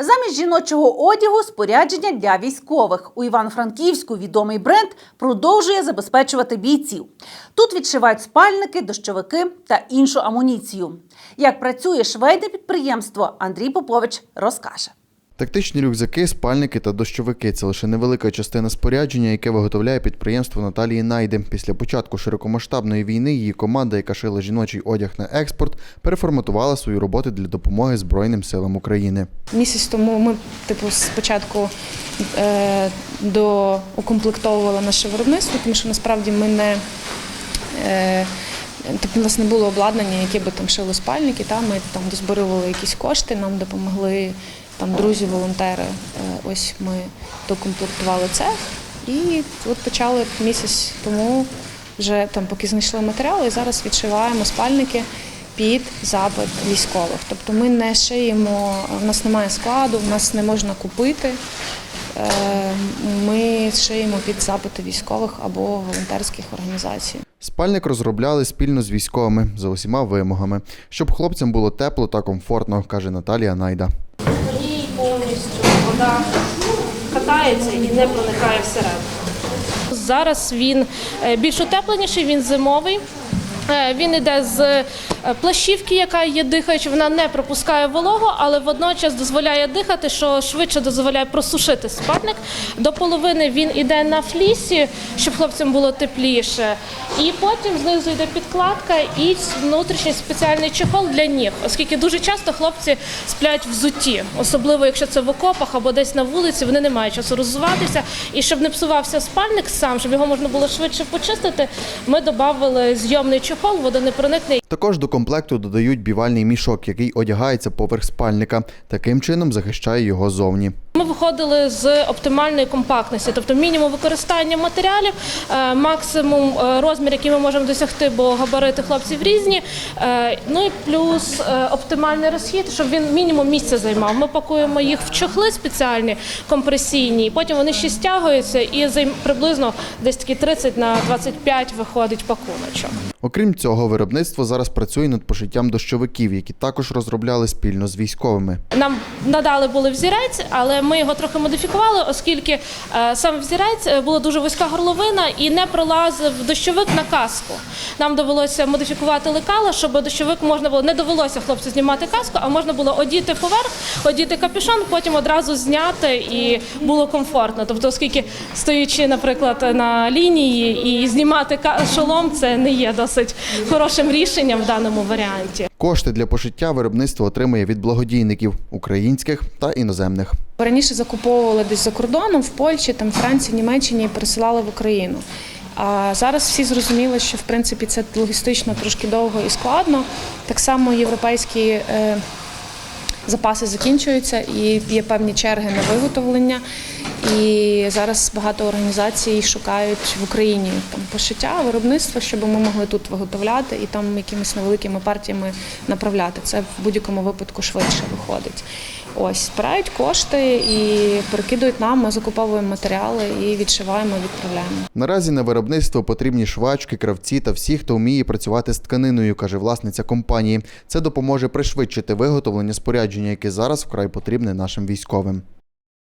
Замість жіночого одягу спорядження для військових. У Івано-Франківську відомий бренд продовжує забезпечувати бійців. Тут відшивають спальники, дощовики та іншу амуніцію. Як працює швейне підприємство, Андрій Попович розкаже. Тактичні рюкзаки, спальники та дощовики це лише невелика частина спорядження, яке виготовляє підприємство Наталії Найди. Після початку широкомасштабної війни її команда, яка шила жіночий одяг на експорт, переформатувала свою роботу для допомоги Збройним силам України. Місяць тому ми, типу, спочатку е, доукомплектовували наше виробництво, тому що насправді ми не. Е, Тобто у нас не було обладнання, яке би там шило спальники. Та ми там дозбирували якісь кошти, нам допомогли там друзі, волонтери. Е, Ось ми докомплектували цех і от почали місяць тому, вже там поки знайшли матеріали, і зараз відшиваємо спальники під запит військових. Тобто ми не шиємо, в нас немає складу, в нас не можна купити. Е, Ми шиємо під запити військових або волонтерських організацій. Спальник розробляли спільно з військовими за усіма вимогами, щоб хлопцям було тепло та комфортно, каже Наталія Найда. І повністю вода катається і не проникає всередину. Зараз він е, більш утепленіший, він зимовий. Е, Він іде з плащівки, яка є дихаюча, вона не пропускає вологу, але водночас дозволяє дихати, що швидше дозволяє просушити спадник. До половини він іде на флісі, щоб хлопцям було тепліше. І потім знизу йде підкладка і внутрішній спеціальний чехол для ніг, оскільки дуже часто хлопці сплять взуті, особливо якщо це в окопах або десь на вулиці, вони не мають часу роззуватися. І щоб не псувався спальник сам, щоб його можна було швидше почистити, ми додали зйомний чехол, водонепроникний. Також до комплекту додають бівальний мішок, який одягається поверх спальника. Таким чином захищає його зовні. Ми виходили з оптимальної компактності, тобто мінімум використання матеріалів, е, максимум е, розмір, який ми можемо досягти, бо габарити хлопців різні. Е, Ну і плюс оптимальний розхід, щоб він мінімум місця займав. Ми пакуємо їх в чохли спеціальні компресійні, потім вони ще стягуються і приблизно десь такі 30 на 25 виходить пакуночок. Окрім цього, виробництво зараз працює над пошиттям дощовиків, які також розробляли спільно з військовими. Нам надали були взірець, але ми його трохи модифікували, оскільки е, саме взірець е, була дуже вузька горловина і не пролазив дощовик на каску. Нам довелося модифікувати лекала, щоб дощовик можна було не довелося хлопцю знімати каску, а можна було одіти поверх, одіти капюшон, потім одразу зняти і було комфортно. Тобто, оскільки стоячи, наприклад, на лінії і знімати шолом, це не є досить хорошим рішенням в даному варіанті. Кошти для пошиття виробництво отримує від благодійників українських та іноземних. Раніше закуповували десь за кордоном, в Польщі, там, Франції, Німеччині і пересилали в Україну. А зараз всі зрозуміли, що в принципі це логістично трошки довго і складно. Так само європейські е, запаси закінчуються і є певні черги на виготовлення. І зараз багато організацій шукають в Україні там пошиття, виробництво, щоб ми могли тут виготовляти і там якимись невеликими партіями направляти. Це в будь-якому випадку швидше виходить. Ось збирають кошти і перекидують нам. Ми закуповуємо матеріали і відшиваємо, відправляємо. Наразі на виробництво потрібні швачки, кравці та всі, хто вміє працювати з тканиною, каже власниця компанії. Це допоможе пришвидшити виготовлення спорядження, яке зараз вкрай потрібне нашим військовим.